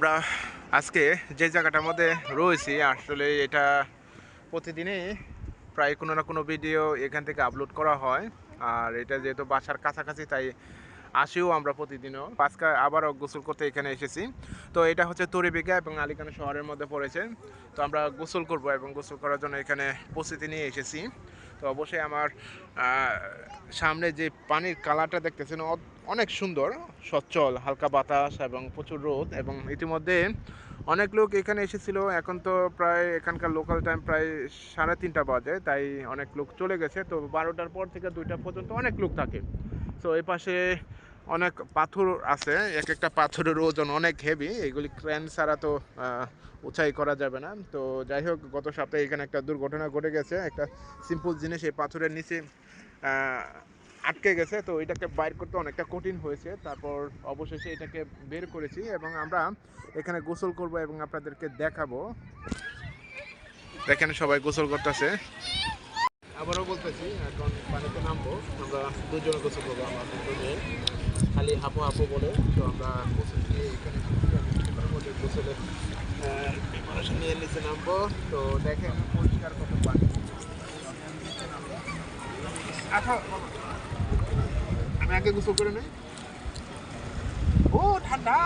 আমরা আজকে যে জায়গাটার মধ্যে রয়েছি, আসলে এটা প্রতিদিনই প্রায় কোনো না কোনো ভিডিও এখান থেকে আপলোড করা হয়। আর এটা যেহেতু বাসার কাছাকাছি, তাই আসিও আমরা প্রতিদিনও। আজকে আবারও গোসল করতে এখানে এসেছি। তো এটা হচ্ছে তরিবিকা এবং আলিকানা শহরের মধ্যে পড়েছে। তো আমরা গোসল করব এবং গোসল করার জন্য এখানে প্রস্তুতি নিয়ে এসেছি। তো অবশ্যই আমার সামনে যে পানির কালারটা দেখতেছেন অনেক সুন্দর সচ্ছল হালকা বাতাস এবং প্রচুর রোদ এবং ইতিমধ্যে অনেক লোক এখানে এসেছিল। এখন তো প্রায় এখানকার লোকাল টাইম প্রায় সাড়ে তিনটা বাজে, তাই অনেক লোক চলে গেছে। তো বারোটার পর থেকে দুইটা পর্যন্ত অনেক লোক থাকে। তো এই পাশে অনেক পাথর আছে, এক একটা পাথরের ওজন অনেক হেভি এগুলি ক্রেন ছাড়া তো উঁচাই করা যাবে না। তো যাই হোক, গত সপ্তাহে এখানে একটা দুর্ঘটনা ঘটে গেছে, একটা সিম্পল জিনিস, এই পাথরের নিচে আটকে গেছে। তো এটাকে বাইর করতে অনেকটা কঠিন হয়েছে, তারপর অবশেষে এটাকে বের করেছি এবং আমরা এখানে গোসল করব এবং আপনাদেরকে দেখাবো। দেখেন সবাই গোসল করতেছে। আবারও বলতেছি এখন পানিতে নামবো। আমরা দুজনে গোসল করব আমরা খালি হাপো হাপো বলে তো আমরা গোসল দিয়ে এখানে গোসলে প্রিপারেশন নিয়ে নিচে নামবো। তো দেখেন পরিষ্কার কত পানি। আচ্ছা আমি আগে গোসল করে নেই। ও ঠান্ডা!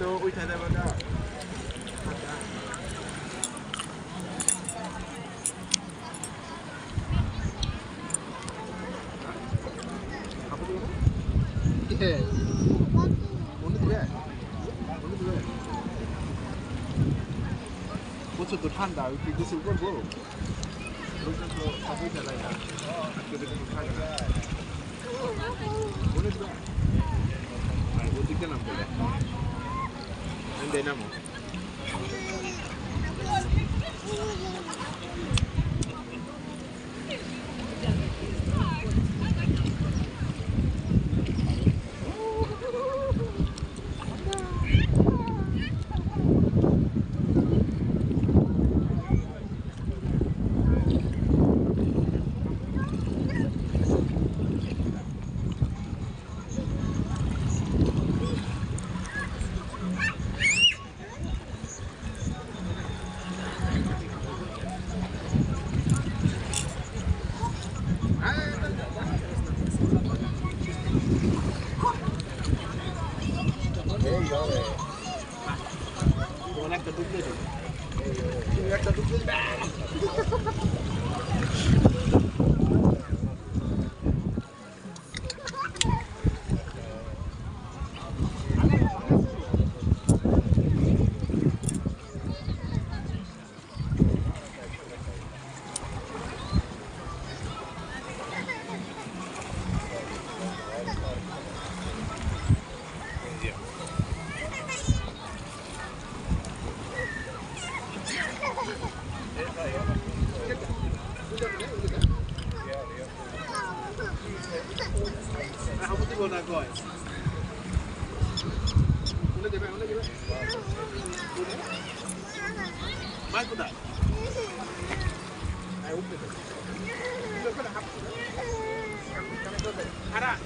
তো না। ঠান্ডা কে? বন্ধু দিবে? বন্ধু দিবে? প্রচুর তো ঠান্ডা আমি কি গোসল করব লোকজন তো সবই চালায় না আজকে তো কোনো ঠান্ডা একটা ডুব দিয়ে দিবি। তুমি একটা ডুব দিয়ে দিবি। Vai cuidar. Aí o Pedro. Cara,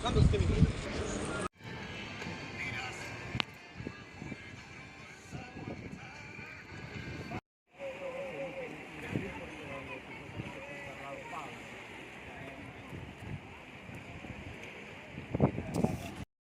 quando você me